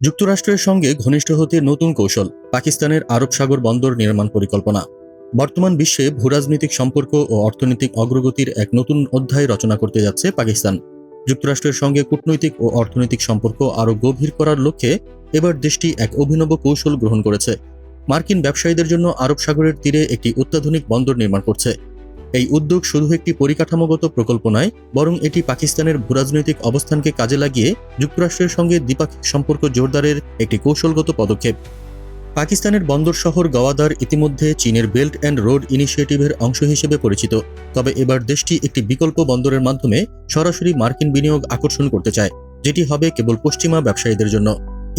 যুক্তরাষ্ট্রের সঙ্গে ঘনিষ্ঠ হতে নতুন কৌশল, পাকিস্তানের আরব সাগর বন্দর নির্মাণ পরিকল্পনা। বর্তমান বিশ্বে ভূরাজনৈতিক সম্পর্ক ও অর্থনৈতিক অগ্রগতির এক নতুন অধ্যায় রচনা করতে যাচ্ছে পাকিস্তান। যুক্তরাষ্ট্রের সঙ্গে কূটনৈতিক ও অর্থনৈতিক সম্পর্ক আরও গভীর করার লক্ষ্যে এবার দেশটি এক অভিনব কৌশল গ্রহণ করেছে। মার্কিন ব্যবসায়ীদের জন্য আরব সাগরের তীরে একটি অত্যাধুনিক বন্দর নির্মাণ করছে। এই উদ্যোগ শুধু একটি পরিকাঠামোগত প্রকল্প নয়, বরং এটি পাকিস্তানের ভূরাজনৈতিক অবস্থানকে কাজে লাগিয়ে যুক্তরাষ্ট্রের সঙ্গে দ্বিপাক্ষিক সম্পর্ক জোরদারের একটি কৌশলগত পদক্ষেপ। পাকিস্তানের বন্দর শহর গওয়াদার ইতিমধ্যে চীনের বেল্ট অ্যান্ড রোড ইনিশিয়েটিভের অংশ হিসেবে পরিচিত, তবে এবার দেশটি একটি বিকল্প বন্দরের মাধ্যমে সরাসরি মার্কিন বিনিয়োগ আকর্ষণ করতে চায়, যেটি হবে কেবল পশ্চিমা ব্যবসায়ীদের জন্য।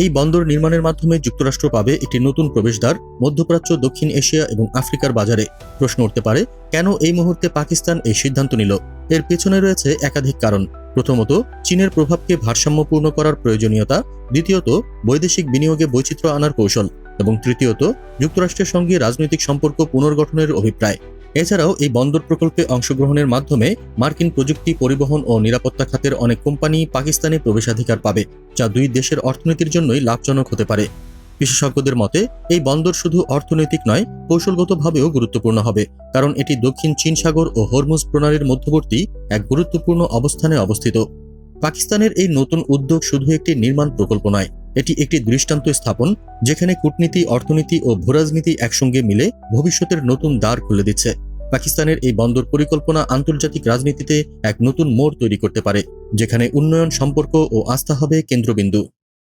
এই বন্দর নির্মাণের মাধ্যমে যুক্তরাষ্ট্র পাবে একটি নতুন প্রবেশদ্বার, মধ্যপ্রাচ্য, দক্ষিণ এশিয়া এবং আফ্রিকার বাজারে। প্রশ্ন উঠতে পারে, কেন এই মুহূর্তে পাকিস্তান এই সিদ্ধান্ত নিল? এর পেছনে রয়েছে একাধিক কারণ। প্রথমত, চীনের প্রভাবকে ভারসাম্যপূর্ণ করার প্রয়োজনীয়তা। দ্বিতীয়ত, বৈদেশিক বিনিয়োগে বৈচিত্র্য আনার কৌশল। এবং তৃতীয়ত, যুক্তরাষ্ট্রের সঙ্গে রাজনৈতিক সম্পর্ক পুনর্গঠনের অভিপ্রায়। এছাড়াও এই বন্দর প্রকল্পে অংশগ্রহণের মাধ্যমে মার্কিন প্রযুক্তি পরিবহন ও নিরাপত্তা খাতের অনেক কোম্পানি পাকিস্তানে প্রবেশাধিকার পাবে, যা দুই দেশের অর্থনীতির জন্যই লাভজনক হতে পারে। বিশেষজ্ঞদের মতে, এই বন্দর শুধু অর্থনৈতিক নয়, কৌশলগতভাবেও গুরুত্বপূর্ণ হবে, কারণ এটি দক্ষিণ চীন সাগর ও হরমুজ প্রণালীর মধ্যবর্তী এক গুরুত্বপূর্ণ অবস্থানে অবস্থিত। পাকিস্তানের এই নতুন উদ্যোগ শুধু একটি নির্মাণ প্রকল্প নয় এটি একটি দৃষ্টান্ত স্থাপন যেখানে কূটনীতি, অর্থনীতি ও ভূরাজনীতি একসঙ্গে মিলে ভবিষ্যতের নতুন দ্বার খুলে দিচ্ছে। পাকিস্তানের এই বন্দর পরিকল্পনা আন্তর্জাতিক রাজনীতিতে এক নতুন মোড় তৈরি করতে পারে, যেখানে উন্নয়ন সম্পর্ক ও আস্থা হবে কেন্দ্রবিন্দু।